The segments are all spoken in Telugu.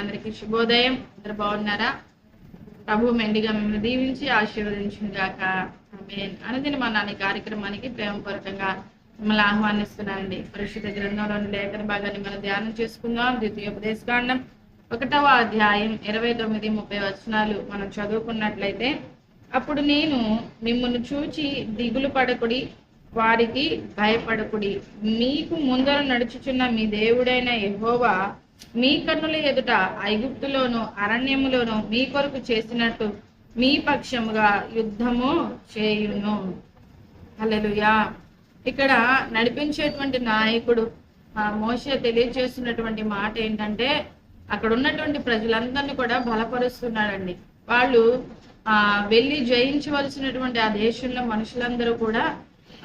అందరికీ శుభోదయం. అందరు బాగున్నారా? ప్రభు మెండిగా మిమ్మల్ని దీవించి ఆశీర్వదించిన గాక అనుదిన మన కార్యక్రమానికి ప్రేమపూర్వకంగా మిమ్మల్ని ఆహ్వానిస్తున్నానండి. పరిశుద్ధ గ్రంథంలోని లేఖన భాగాన్ని మనం ధ్యానం చేసుకుందాం. ద్వితీయ ఉపదేశకాండం ఒకటవ అధ్యాయం ఇరవై తొమ్మిది ముప్పై వచనాలు మనం చదువుకున్నట్లయితే అప్పుడు నేను మిమ్మల్ని చూచి దిగులు పడకుడి వారికి భయపడకుడి. మీకు ముందర నడుచుచున్న మీ దేవుడైన యహోవా మీ కన్నుల ఎదుట ఐగుప్తులోను అరణ్యములోను మీ కొరకు చేసినట్టు మీ పక్షముగా యుద్ధము చేయును. హల్లెలూయా. ఇక్కడ నడిపించేటువంటి నాయకుడు ఆ తెలియజేస్తున్నటువంటి మాట ఏంటంటే అక్కడ ఉన్నటువంటి ప్రజలందరినీ కూడా బలపరుస్తున్నాడండి. వాళ్ళు ఆ వెళ్ళి జయించవలసినటువంటి ఆ దేశంలో మనుషులందరూ కూడా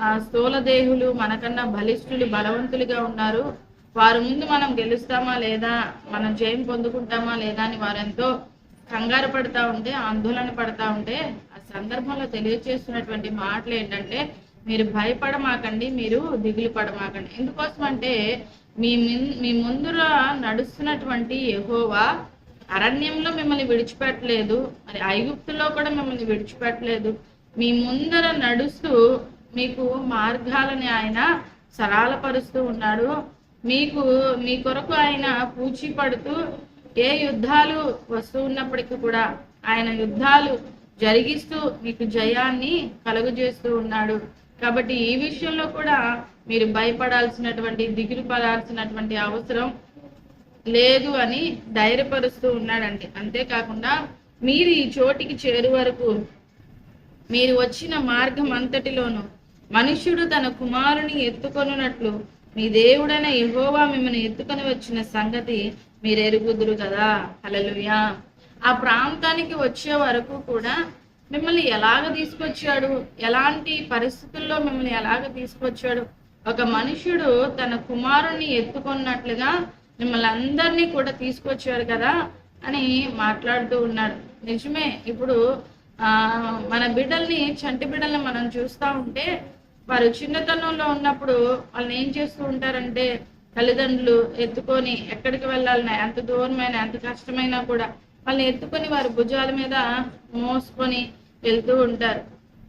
ఆ స్థూలదేహులు మనకన్నా బలిష్ఠులు బలవంతులుగా ఉన్నారు. వారి ముందు మనం గెలుస్తామా లేదా మనం జయం పొందుకుంటామా లేదా అని వారెంతో కంగారు పడతా ఉంటే ఆందోళన పడతా ఉంటే ఆ సందర్భంలో తెలియజేస్తున్నటువంటి మాటలు ఏంటంటే మీరు భయపడమాకండి మీరు దిగులు పడమాకండి. ఎందుకోసం అంటే మీ మీ ముందుర నడుస్తున్నటువంటి ఎహోవా అరణ్యంలో మిమ్మల్ని విడిచిపెట్టలేదు మరి ఐగుప్తులో కూడా మిమ్మల్ని విడిచిపెట్టలేదు. మీ ముందర నడుస్తూ మీకు మార్గాలని ఆయన సరళపరుస్తూ ఉన్నాడు. మీకు మీ కొరకు ఆయన పూచి పడుతూ ఏ యుద్ధాలు వస్తూ ఉన్నప్పటికీ కూడా ఆయన యుద్ధాలు జరిగిస్తూ మీకు జయాన్ని కలుగజేస్తూ ఉన్నాడు. కాబట్టి ఈ విషయంలో కూడా మీరు భయపడాల్సినటువంటి దిగులు పడాల్సినటువంటి అవసరం లేదు అని ధైర్యపరుస్తూ ఉన్నాడండి. అంతేకాకుండా మీరు ఈ చోటికి చేరు వరకు మీరు వచ్చిన మార్గం అంతటిలోనూ మనుష్యుడు తన కుమారుని ఎత్తుకొనున్నట్లు మీ దేవుడైన యహోవా మిమ్మల్ని ఎత్తుకొని వచ్చిన సంగతి మీరు ఎరుగుదురు కదా? హలలుయా ఆ ప్రాంతానికి వచ్చే వరకు కూడా మిమ్మల్ని ఎలాగ తీసుకొచ్చాడు? ఎలాంటి పరిస్థితుల్లో మిమ్మల్ని ఎలాగ తీసుకొచ్చాడు? ఒక మనుషుడు తన కుమారుణ్ణి ఎత్తుకున్నట్లుగా మిమ్మల్ని అందరినీ కూడా తీసుకొచ్చాడు కదా? అని మాట్లాడుతూ ఉన్నాడు. నిజమే ఇప్పుడు ఆ మన బిడ్డల్ని చంటి బిడ్డల్ని మనం చూస్తూ ఉంటే వారు చిన్నతనంలో ఉన్నప్పుడు వాళ్ళని ఏం చేస్తూ ఉంటారంటే తల్లిదండ్రులు ఎత్తుకొని ఎక్కడికి వెళ్ళాలన్నా ఎంత దూరమైనా ఎంత కష్టమైనా కూడా వాళ్ళని ఎత్తుకొని వారి భుజాల మీద మోసుకొని వెళ్తూ ఉంటారు.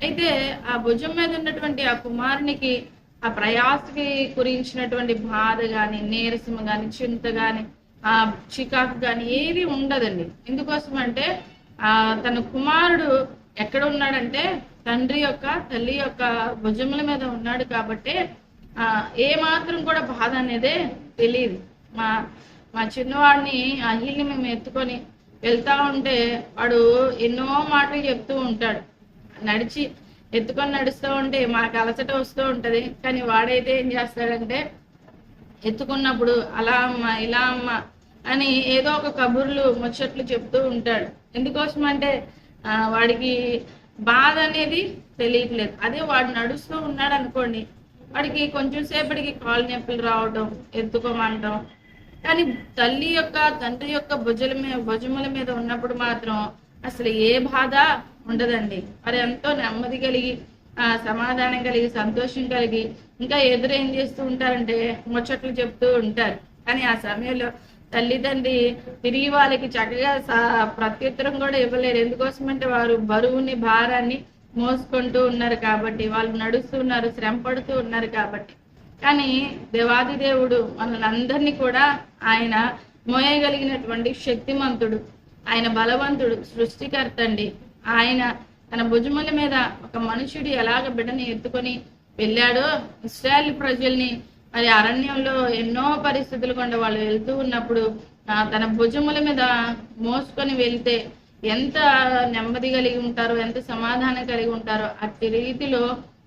అయితే ఆ భుజం మీద ఉన్నటువంటి ఆ కుమారునికి ఆ ప్రయాసకి గురించినటువంటి బాధ కాని నీరసం కాని చింత గాని ఆ చికాకు కాని ఏది ఉండదండి. ఎందుకోసం అంటే ఆ తన కుమారుడు ఎక్కడ ఉన్నాడంటే తండ్రి యొక్క తల్లి యొక్క భుజముల మీద ఉన్నాడు కాబట్టి ఆ ఏ మాత్రం కూడా బాధ అనేదే తెలియదు మా మా చిన్నవాడిని అహిల్ని మేము ఎత్తుకొని వెళ్తా ఉంటే వాడు ఎన్నో మాటలు చెప్తూ ఉంటాడు. నడిచి ఎత్తుకొని నడుస్తూ ఉంటే మాకు అలసట వస్తూ ఉంటది. కానీ వాడైతే ఏం చేస్తాడంటే ఎత్తుకున్నప్పుడు అలా అమ్మ ఇలా అమ్మ అని ఏదో ఒక కబుర్లు ముచ్చట్లు చెప్తూ ఉంటాడు. ఎందుకోసం అంటే వాడికి బాధ అనేది తెలియట్లేదు. అదే వాడు నడుస్తూ ఉన్నాడు అనుకోండి వాడికి కొంచెం సేపటికి కాలు నొప్పులు రావడం ఎత్తుకోమంటాం. కానీ తల్లి యొక్క తండ్రి యొక్క భుజల మీద భుజముల మీద ఉన్నప్పుడు మాత్రం అసలు ఏ బాధ ఉండదండి. మరి ఎంతో నెమ్మది కలిగి ఆ సమాధానం కలిగి సంతోషం కలిగి ఇంకా ఎదురు ఏం చేస్తూ ఉంటారంటే ముచ్చట్లు చెప్తూ ఉంటారు. కానీ ఆ సమయంలో తల్లిదండ్రి తిరిగి వాళ్ళకి చక్కగా ప్రత్యుత్తరం కూడా ఇవ్వలేరు. ఎందుకోసమంటే వారు బరువుని భారాన్ని మోసుకుంటూ ఉన్నారు కాబట్టి వాళ్ళు నడుస్తున్నారు శ్రమ పడుతూ ఉన్నారు కాబట్టి. కానీ దేవాది దేవుడు మనల్ని అందరినీ కూడా ఆయన మోయగలిగినటువంటి శక్తిమంతుడు ఆయన బలవంతుడు సృష్టికర్త అండి. ఆయన తన భుజముల మీద ఒక మనుషుడు ఎలాగ బిడ్డని ఎత్తుకొని వెళ్ళాడో ఇస్రాయల్ ప్రజల్ని మరి అరణ్యంలో ఎన్నో పరిస్థితులు కొండ వాళ్ళు వెళ్తూ ఉన్నప్పుడు తన భుజముల మీద మోసుకొని వెళ్తే ఎంత నెమ్మది కలిగి ఉంటారో ఎంత సమాధానం కలిగి ఉంటారో అట్టి రీతిలో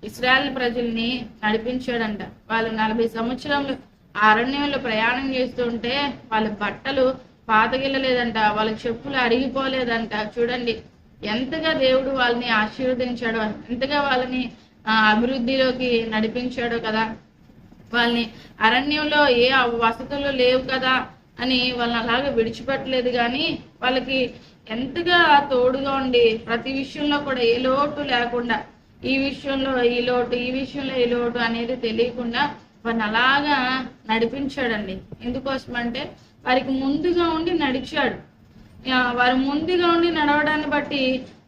ఇస్రాయల్ ప్రజల్ని నడిపించాడంట. వాళ్ళు నలభై సంవత్సరంలో అరణ్యంలో ప్రయాణం చేస్తూ ఉంటే వాళ్ళ బట్టలు పాతగిల్లలేదంట వాళ్ళ చెప్పులు అరిగిపోలేదంట. చూడండి ఎంతగా దేవుడు వాళ్ళని ఆశీర్వదించాడో ఎంతగా వాళ్ళని అభివృద్ధిలోకి నడిపించాడో కదా. వాళ్ళని అరణ్యంలో ఏ వసతులు లేవు కదా అని వాళ్ళని అలాగే విడిచిపెట్టలేదు కానీ వాళ్ళకి ఎంతగా తోడుగా ఉండి ప్రతి విషయంలో కూడా ఏ లోటు లేకుండా ఈ విషయంలో ఈ లోటు ఈ విషయంలో ఈ లోటు అనేది తెలియకుండా వారిని అలాగా నడిపించాడండి. ఎందుకోసం అంటే వారికి ముందుగా ఉండి నడిచాడు. వారు ముందుగా ఉండి నడవడాన్ని బట్టి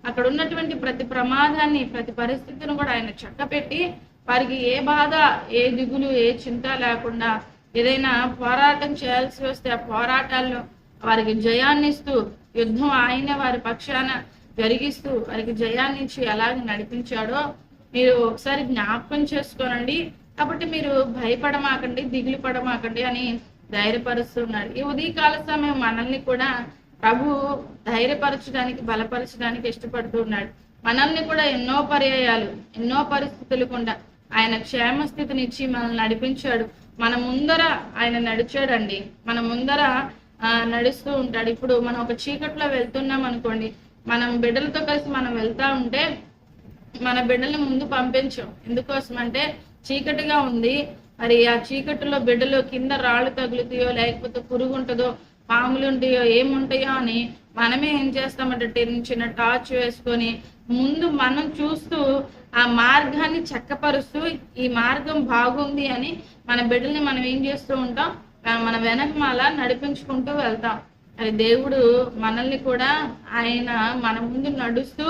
అక్కడ ఉన్నటువంటి ప్రతి ప్రమాదాన్ని ప్రతి పరిస్థితిని కూడా ఆయన చక్కపెట్టి వారికి ఏ బాధ ఏ దిగులు ఏ చింత లేకుండా ఏదైనా పోరాటం చేయాల్సి వస్తే ఆ పోరాటాల్లో వారికి జయాన్ని ఇస్తూ యుద్ధం ఆయన వారి పక్షాన జరిగిస్తూ వారికి జయాన్ని ఇచ్చి ఎలాగ నడిపించాడో మీరు ఒకసారి జ్ఞాపకం చేసుకోనండి. కాబట్టి మీరు భయపడమాకండి దిగులు పడమాకండి అని ధైర్యపరుస్తున్నాడు ఈ ఉదయకాల సమయం మనల్ని కూడా ప్రభు ధైర్యపరచడానికి బలపరచడానికి ఇష్టపడుతున్నాడు మనల్ని కూడా ఎన్నో పర్యాయాలు ఎన్నో పరిస్థితులు కూడా ఆయన క్షేమ స్థితినిచ్చి మనల్ని నడిపించాడు. మన ముందర ఆయన నడిచాడండి. మన ముందర ఆ, నడుస్తూ ఉంటాడు. ఇప్పుడు మనం ఒక చీకట్లో వెళ్తున్నాం అనుకోండి మనం బిడ్డలతో కలిసి మనం వెళ్తా ఉంటే మన బిడ్డల్ని ముందు పంపించాం. ఎందుకోసం అంటే చీకటిగా ఉంది. మరి ఆ చీకటిలో బిడ్డలు కింద రాళ్ళు తగులుతాయో లేకపోతే పురుగు ఉంటుందో పాములు ఉంటాయో ఏముంటాయో అని మనమే ఏం చేస్తామంటే చిన్న టార్చ్ వేసుకొని ముందు మనం చూస్తూ ఆ మార్గాన్ని చక్కపరుస్తూ ఈ మార్గం బాగుంది అని మన బిడ్డల్ని మనం ఏం చేస్తూ ఉంటాం? మన వెనకమాల నడిపించుకుంటూ వెళ్తాం. అది దేవుడు మనల్ని కూడా ఆయన మన ముందు నడుస్తూ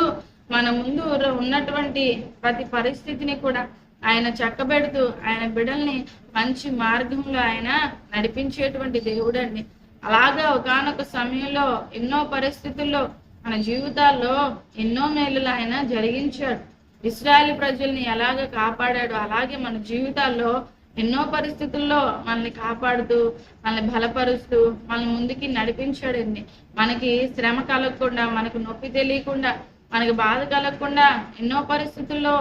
మన ముందు ఉన్నటువంటి ప్రతి పరిస్థితిని కూడా ఆయన చక్కబెడుతూ ఆయన బిడల్ని మంచి మార్గంలో ఆయన నడిపించేటువంటి దేవుడు అండి అలాగా ఒకానొక సమయంలో ఎన్నో పరిస్థితుల్లో మన జీవితాల్లో ఎన్నో మేలులు ఆయన జరిగించాడు. ఇస్రాయేల్ ప్రజల్ని ఎలాగ కాపాడాడు అలాగే మన జీవితాల్లో ఎన్నో పరిస్థితుల్లో మనల్ని కాపాడుతూ మనల్ని బలపరుస్తూ మనల్ని ముందుకి నడిపించాడండి మనకి శ్రమ కలగకుండా మనకు నొప్పి తెలియకుండా మనకి బాధ కలగకుండా ఎన్నో పరిస్థితుల్లో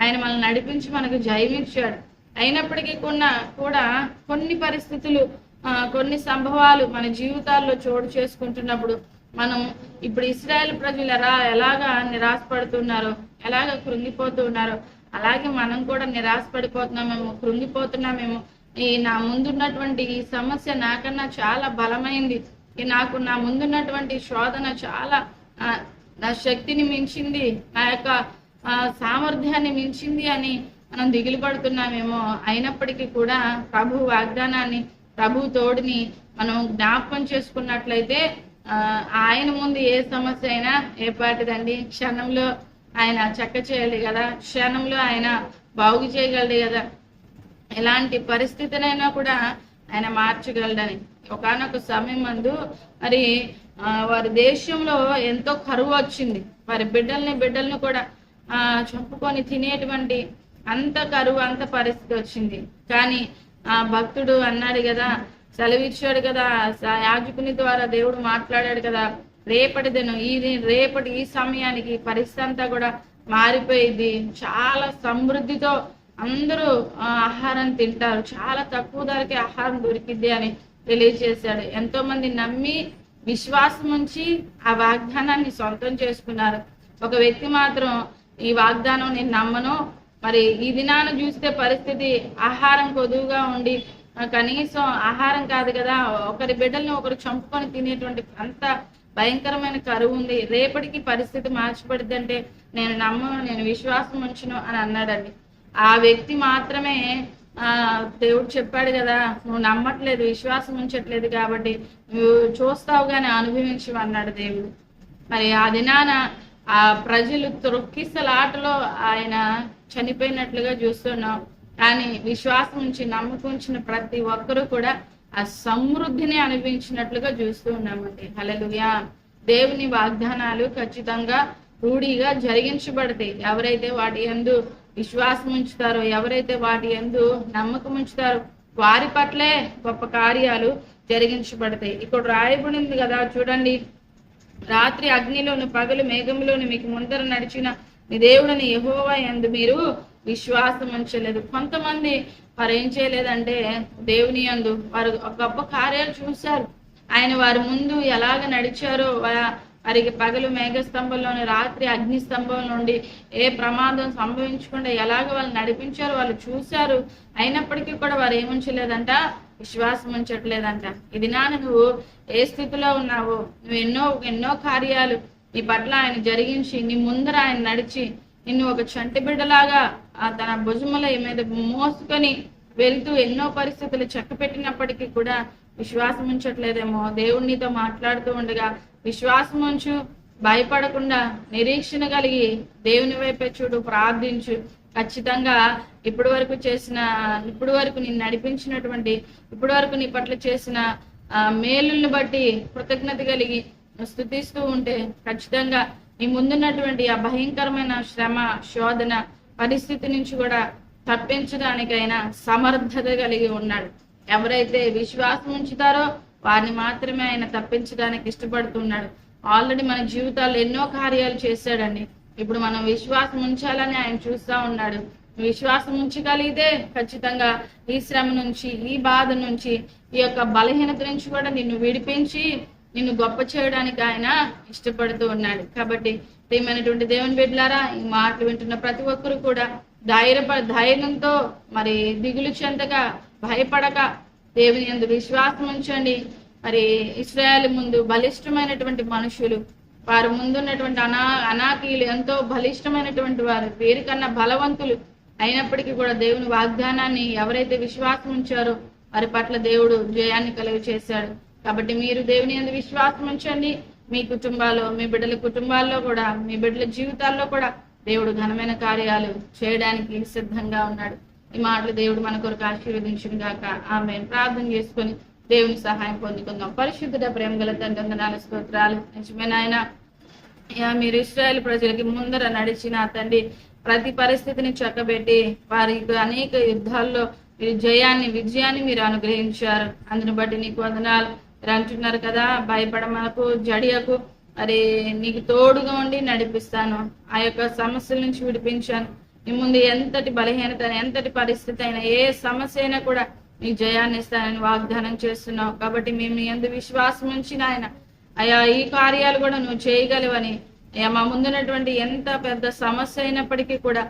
ఆయన మనల్ని నడిపించి మనకు జయమిచ్చాడు. అయినప్పటికీ కూడా కూడా కొన్ని పరిస్థితులు ఆ, కొన్ని సంభవాలు మన జీవితాల్లో చోటు చేసుకుంటున్నప్పుడు మనం ఇప్పుడు ఇస్రాయేల్ ప్రజలు ఎలా ఎలాగా నిరాశపడుతున్నారో ఎలాగ కృంగిపోతున్నారో అలాగే మనం కూడా నిరాశపడిపోతున్నామేమో కృంగిపోతున్నామేమో ఈ నా ముందున్నటువంటి ఈ సమస్య నాకన్నా చాలా బలమైంది. నాకు నా ముందున్నటువంటి శోధన చాలా ఆ, నా శక్తిని మించింది నా యొక్క సామర్థ్యాన్ని మించింది అని మనం దిగులు పడుతున్నామేమో అయినప్పటికీ కూడా ప్రభు వాగ్దానాన్ని ప్రభు తోడిని మనం జ్ఞాపకం చేసుకున్నట్లయితే ఆయన ముందు ఏ సమస్య అయినా ఏ పాటిదండి క్షణంలో ఆయన చక్క చేయాలి కదా. క్షణంలో ఆయన బాగు చేయగలడు కదా. ఎలాంటి పరిస్థితినైనా కూడా ఆయన మార్చగలడని. ఒకనొక సమయం మందు మరి ఆ, వారి దేశంలో ఎంతో కరువు వచ్చింది. వారి బిడ్డల్ని బిడ్డల్ని కూడా ఆ చంపుకొని తినేటువంటి అంత కరువు అంత పరిస్థితి వచ్చింది. కానీ ఆ భక్తుడు అన్నాడు కదా సెలవిచ్చాడు కదా స- యాజకుని ద్వారా దేవుడు మాట్లాడాడు కదా రేపటి దినం ఈ రేపటి ఈ సమయానికి పరిస్థితి అంతా కూడా మారిపోయింది. చాలా సమృద్ధితో అందరూ ఆహారం తింటారు. చాలా తక్కువ ధరకే ఆహారం దొరికిద్ది అని తెలియజేశాడు ఎంతో మంది నమ్మి విశ్వాసం ఉంచి ఆ వాగ్దానాన్ని సొంతం చేసుకున్నారు. ఒక వ్యక్తి మాత్రం ఈ వాగ్దానం నేను నమ్మను మరి ఈ దినాన్ని చూస్తే పరిస్థితి ఆహారం కొదువుగా ఉండి కనీసం ఆహారం కాదు కదా ఒకరి బిడ్డల్ని ఒకరు చంపుకొని తినేటువంటి అంత భయంకరమైన కరువు ఉంది. రేపటికి పరిస్థితి మార్చబడిద్దంటే నేను నమ్మను నేను విశ్వాసం ఉంచును అని అన్నాడండి. ఆ వ్యక్తి మాత్రమే ఆ దేవుడు చెప్పాడు కదా నువ్వు నమ్మట్లేదు విశ్వాసం ఉంచట్లేదు కాబట్టి నువ్వు చూస్తావు కానీ అనుభవించు అన్నాడు దేవుడు. మరి ఆ దినాన ఆ ప్రజలు తొక్కిసలాటలో ఆయన చనిపోయినట్లుగా చూస్తున్నాం. కానీ విశ్వాసం ఉంచి నమ్మకం ఉంచిన ప్రతి ఒక్కరూ కూడా ఆ సమృద్ధిని అనుభవించినట్లుగా చూస్తూ ఉన్నామండి. హలలుయా దేవుని వాగ్దానాలు ఖచ్చితంగా రూఢిగా జరిగించబడతాయి. ఎవరైతే వాటి యందు విశ్వాసం ఉంచుతారో ఎవరైతే వాటి యందు నమ్మకం ఉంచుతారో వారి పట్లే గొప్ప కార్యాలు జరిగించబడతాయి. ఇక్కడ రాయబడింది కదా చూడండి. రాత్రి అగ్నిలోను పగలు మేఘంలోను మీకు ముందర నడిచిన మీ దేవుడిని యెహోవా ఎందు మీరు విశ్వాసం ఉంచలేదు. కొంతమంది వారు ఏం చేయలేదంటే దేవుని యందు వారు ఒక గొప్ప కార్యాలు చూశారు. ఆయన వారి ముందు ఎలాగ నడిచారో వారికి పగలు మేఘస్తంభంలోని రాత్రి అగ్ని స్తంభం నుండి ఏ ప్రమాదం సంభవించకుండా ఎలాగ వాళ్ళు నడిపించారో వాళ్ళు చూశారు. అయినప్పటికీ కూడా వారు ఏముంచలేదంట? విశ్వాసం ఉంచట్లేదంట. ఇది నాన్న నువ్వు ఏ స్థితిలో ఉన్నావో నువ్వు ఎన్నో ఎన్నో కార్యాలు నీ పట్ల ఆయన జరిగించి నీ ముందర ఆయన నడిచి నిన్ను ఒక చంటి బిడ్డలాగా తన భుజముల మీద మోసుకొని వెళ్తూ ఎన్నో పరిస్థితులు చెక్క పెట్టినప్పటికీ కూడా విశ్వాసం ఉంచట్లేదేమో. దేవుణ్ణితో మాట్లాడుతూ ఉండగా విశ్వాసం ఉంచు భయపడకుండా నిరీక్షణ కలిగి దేవుని వైపే చూడు ప్రార్థించు. ఖచ్చితంగా ఇప్పటి వరకు చేసిన ఇప్పటి వరకు నేను నడిపించినటువంటి ఇప్పటి వరకు నీ పట్ల చేసిన ఆ, మేలుల్ని బట్టి కృతజ్ఞత కలిగి స్థుతిస్తూ ఉంటే ఖచ్చితంగా నీ ముందున్నటువంటి ఆ భయంకరమైన శ్రమ శోధన పరిస్థితి నుంచి కూడా తప్పించడానికైనా సమర్థత కలిగి ఉన్నాడు. ఎవరైతే విశ్వాసం ఉంచుతారో వారిని మాత్రమే ఆయన తప్పించడానికి ఇష్టపడుతున్నాడు. ఆల్రెడీ మన జీవితాల్లో ఎన్నో కార్యాలు చేశాడండి. ఇప్పుడు మనం విశ్వాసం ఉంచాలని ఆయన చూస్తా ఉన్నాడు. విశ్వాసం ఉంచగలిగితే ఖచ్చితంగా ఈ శ్రమ నుంచి ఈ బాధ నుంచి ఈ యొక్క బలహీనత నుంచి కూడా నిన్ను విడిపించి నిన్ను గొప్ప చేయడానికి ఆయన ఇష్టపడుతూ ఉన్నాడు. కాబట్టి ప్రియమైనటువంటి దేవుని బిడ్డలారా ఈ మాటలు వింటున్న ప్రతి ఒక్కరు కూడా ధైర్య ధైర్యంతో మరి దిగులు చెందక భయపడక దేవుని యందు విశ్వాసం ఉంచండి. మరి ఇస్రాయల్ ముందు బలిష్టమైనటువంటి మనుషులు వారి ముందున్నటువంటి అనా అనాకీలు ఎంతో బలిష్టమైనటువంటి వారు వీరికన్నా బలవంతులు అయినప్పటికీ కూడా దేవుని వాగ్దానాన్ని ఎవరైతే విశ్వాసం ఉంచారో వారి పట్ల దేవుడు జయాన్ని కలుగు చేశాడు కాబట్టి మీరు దేవుని అందు విశ్వాసం ఉంచండి. మీ కుటుంబాల్లో మీ బిడ్డల కుటుంబాల్లో కూడా మీ బిడ్డల జీవితాల్లో కూడా దేవుడు ఘనమైన కార్యాలు చేయడానికి సిద్ధంగా ఉన్నాడు. ఈ మాటలు దేవుడు మన కొరకు ఆశీర్వదించును గాక. ఆమె ప్రార్థన చేసుకొని దేవుని సహాయం పొందుకుందాం. పరిశుద్ధుడ ప్రేమ గల తండ్రి వందనాలు స్తోత్రాలు. నిజమైన ఆయన మీరు ఇస్రాయల్ ప్రజలకి ముందర నడిచిన తండ్రి ప్రతి పరిస్థితిని చక్కబెట్టి వారికి అనేక యుద్ధాల్లో మీరు జయాన్ని విజయాన్ని మీరు అనుగ్రహించారు. అందుని బట్టి నీకు వందనాలు. మీరు అంటున్నారు కదా భయపడమనకు జడియకు. మరి నీకు తోడుగా ఉండి నడిపిస్తాను. ఆ యొక్క సమస్యల నుంచి విడిపించాను. నీ ముందు ఎంతటి బలహీనత ఎంతటి పరిస్థితి అయినా ఏ సమస్య అయినా కూడా నీకు జయాన్ని ఇస్తానని వాగ్దానం చేస్తున్నావు. కాబట్టి మేము ఎంత ఎందు విశ్వాసం ఉంచి నాయన అయ్యా ఈ కార్యాలు కూడా నువ్వు చేయగలవని. అయ్యా మా ముందున్నటువంటి ఎంత పెద్ద సమస్య అయినప్పటికీ కూడా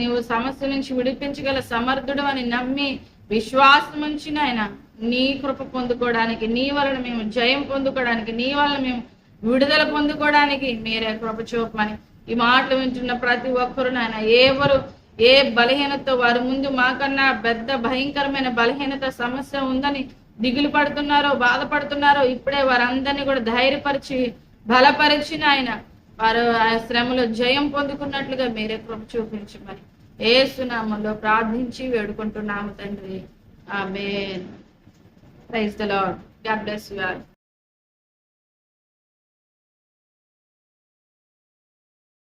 నువ్వు సమస్య నుంచి విడిపించగల సమర్థుడు అని నమ్మి విశ్వాసం ఉంచి నాయన నీ కృప పొందుకోవడానికి నీ వలన మేము జయం పొందుకోవడానికి నీ వలన మేము విడుదల పొందుకోవడానికి మీరే కృప చూపమని ఈ మాటలు వింటున్న ప్రతి ఒక్కరు నాయన ఎవరు ఏ బలహీనత వారి ముందు మాకన్నా పెద్ద భయంకరమైన బలహీనత సమస్య ఉందని దిగులు పడుతున్నారో బాధపడుతున్నారో ఇప్పుడే వారందరినీ కూడా ధైర్యపరిచి బలపరిచిన ఆయన. వారు ఆ శ్రమలో జయం పొందుకున్నట్లుగా మీరే కృప చూపించమని ఏసునామంలో ప్రార్థించి వేడుకుంటున్నాము తండ్రి. ఆమె praise the Lord God bless you all.